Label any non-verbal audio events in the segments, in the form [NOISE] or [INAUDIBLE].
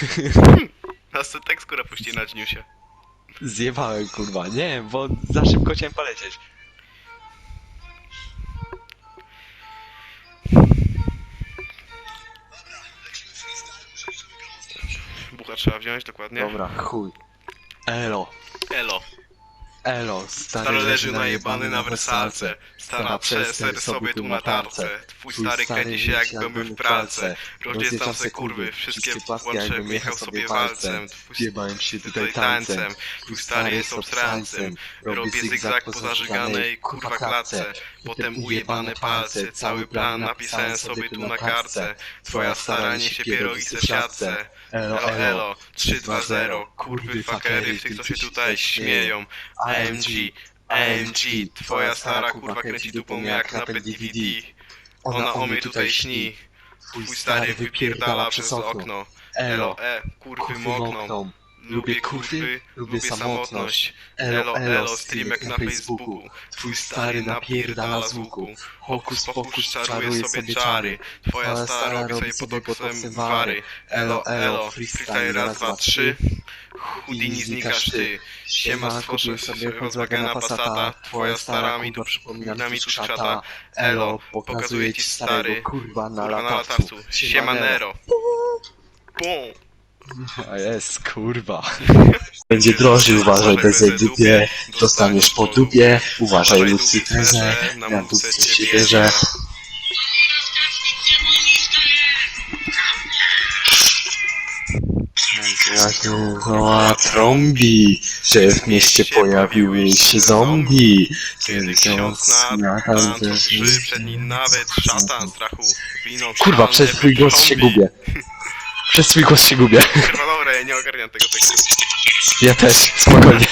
[LAUGHS] Nas ten tekst kurwa puści na dniusie. Zjebałem, kurwa. Nie bo za szybko chciałem polecieć. Bucha trzeba wziąć dokładnie. Dobra, chuj. Elo. Elo. Elo, stary, Stary leży najebany na wersalce. Stara przeser sobie tu na tarce. Twój stary kręci się jak byłby w pralce. Rozdziecam se kurwy, wszystkie łącze jechał sobie walcem. Twój Zjebałem się tutaj tańcem. Twój stary jest obstrancem. Robię zygzak po zażyganej kurwa klatce. Potem ujebane palce. Cały plan napisałem sobie tu na kartce. Twoja stara niesie pierogi se w siatce. Elo, Elo, elo, 3-2-0, kurwy fakery, tych co się tutaj śmieją. AMG, AMG, twoja stara kurwa kręci dupą jak napęd DVD. Ona o mnie tutaj śni, twój stary wypierdala przez okno. Elo, e, kurwy mokną. Lubię kurwy, lubię samotność. Elo, elo, streamek na Facebooku. Twój stary napierdala z łuku. Hokus pokus czaruje sobie czary. Twoja stara robi sobie pod boksem wary. Elo, elo, freestyle raz, dwa, trzy. Houdini znikasz ty. Siema, stworzę sobie Volkswagena Passata. Twoja stara mi tu przypomina mi tu szata. Elo, pokazuję ci stary. kurwa na latawcu. Siema Nero. Bum. A jest, kurwa. Będzie drożej, uważaj bez dupie, dostaniesz po dupie, uważaj Lucyferze, na dupce się bierze. Jak woła trąbi, że w mieście pojawiły się zombie. Kiedy ksiądz na tańcu trzy, przed nim nawet szatan strachu. Winą Kurwa, przez twój głos się gubię. [LAUGHS] Przez twój głos się gubię. Kurwa, dobra, ja nie ogarniam tego tekstu. Ja też, spokojnie.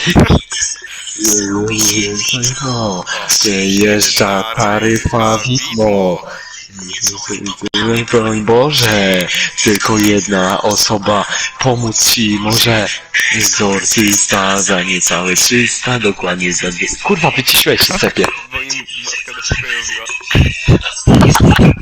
Przejeżdża taryfa widmo. Broń Boże, tylko jedna osoba pomóc ci może. Egzorcysta za niecałe 300, dokładnie za dwie... Kurwa, wyciszyłeś się cepie. Bo im matka do pokoju biła.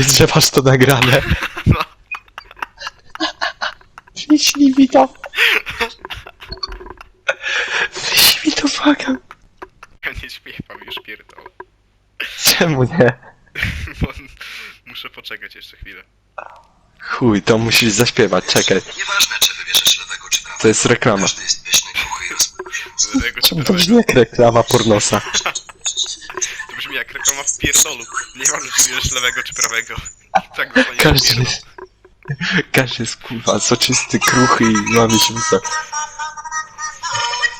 Powiedz, że masz to nagrane. [LAUGHS] No. Wyślij mi to. Wyślij mi to, błagam. Ja nie śpiewam już pierdolę. Czemu nie? [LAUGHS] Bo muszę poczekać jeszcze chwilę. Chuj, to musisz zaśpiewać, czekaj. Nieważne, czy wybierzesz lewego czy prawego. To jest reklama. Jest i Czemu to brzmi jak reklama pornosa? [LAUGHS] Brzmi jak reklama w pierdolu. Nieważne, czy bierzesz lewego czy prawego. Tak dostaniesz Każdy pierdol. jest... Każdy jest kurwa soczysty, kruchy i ma miesiąca.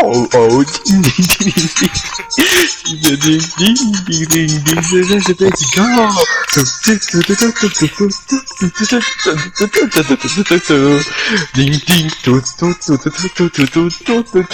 ding, ding, ding, ding, ding, ding. Oh, oh, ding, ding, ding, ding, ding. Ding, ding, ding, ding, ding, ding, let's go. Tu, tu, tu, tu, tu, tu, tu, tu, tu, tu, tu, tu, tu, tu, tu, tu, tu, tu,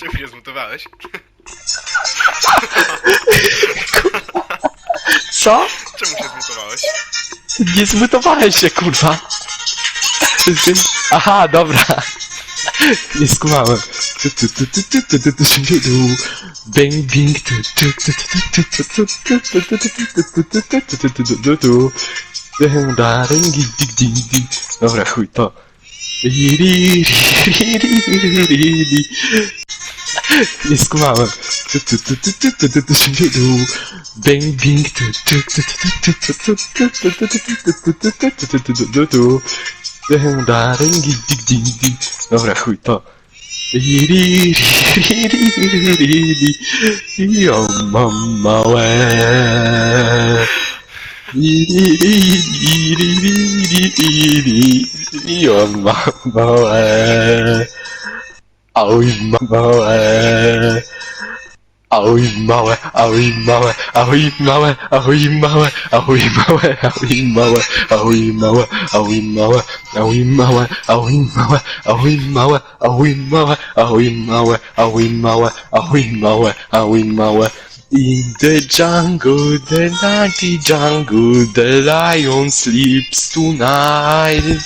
Czemu się zmutowałeś? Co? Czemu się zmutowałeś? Nie zmutowałeś się, kurwa. Aha, dobra. Nie skumałem. Tu, tu, tu, tu, tu, tu, tu, tu, tu, tu. Bang, bing, tu, tu, tu, tu, tu, tu, tu, tu, tu, tu, tu, tu, tu, tu, tu, tu, tu, tu, tu. Da, ding, ding, ding, ding. Dobra, chuj, to. Ri, ri, ri, ri, ri, ri, ri. Nie skumałem. Bing, bing, Dobra, chuj to. Jo, mam małe. Jo, mam małe. Oj, małe. Oj, małe, oj, małe, oj, małe, oj, małe, oj, małe, oj, małe, oj, małe, oj, małe, oj, małe, oj, małe, oj, małe, oj, małe, oj, małe, oj, małe, oj, małe, oj, małe. In the jungle, the nighty jungle, the lion sleeps tonight.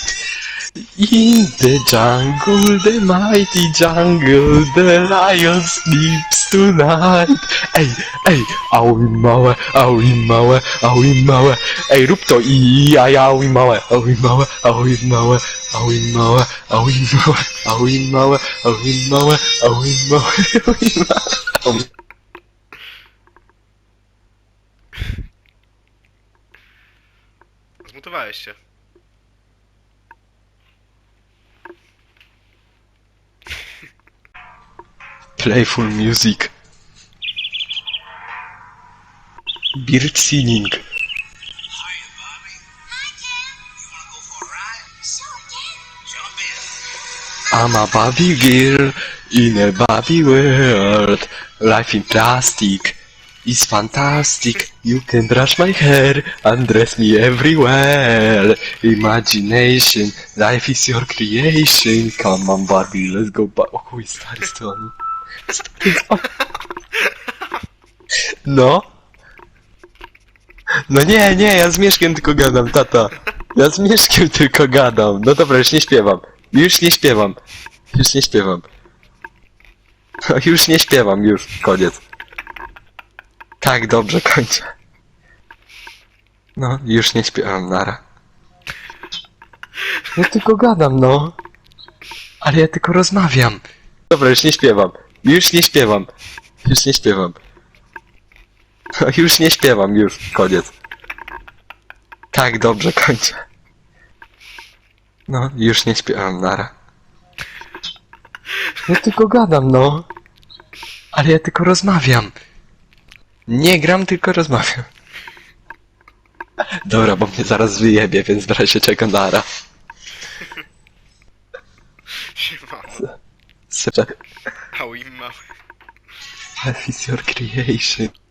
In the jungle, the mighty jungle, the lion sleeps tonight. Ej, ej, aui małe, aui małe, aui małe. Ej, rób to i ja, ja, aui małe, aui małe, aui małe, aui małe, aui małe, aui małe, aui małe, aui małe, aui małe. Zmutowałeś się. Playful music. Bird singing. I'm a Barbie girl in a Barbie world. Life in plastic is fantastic. You can brush my hair, and dress me everywhere. Imagination, life is your creation. Come on Barbie, let's go. Ba- o chuj, stary stron. No. No nie, nie, ja z Mieszkiem tylko gadam, tata. Ja z Mieszkiem tylko gadam. No dobra, już nie śpiewam. Już nie śpiewam. Już nie śpiewam. [LAUGHS] Już nie śpiewam, już, koniec. Tak, dobrze, kończę. No, już nie śpiewam, nara. Ja tylko gadam, no. Ale ja tylko rozmawiam. Dobra, już nie śpiewam. Już nie śpiewam. Już nie śpiewam. [LAUGHS] Już nie śpiewam, już, koniec. Tak, dobrze, kończę. No, już nie śpiewam, nara. Ja tylko gadam, no. Ale ja tylko rozmawiam. Nie gram, tylko rozmawiam. [LAUGHS] Dobra, bo mnie zaraz wyjebie, więc w razie czego nara. [LAUGHS] Siema. Sra- Au im mały. Life is your creation.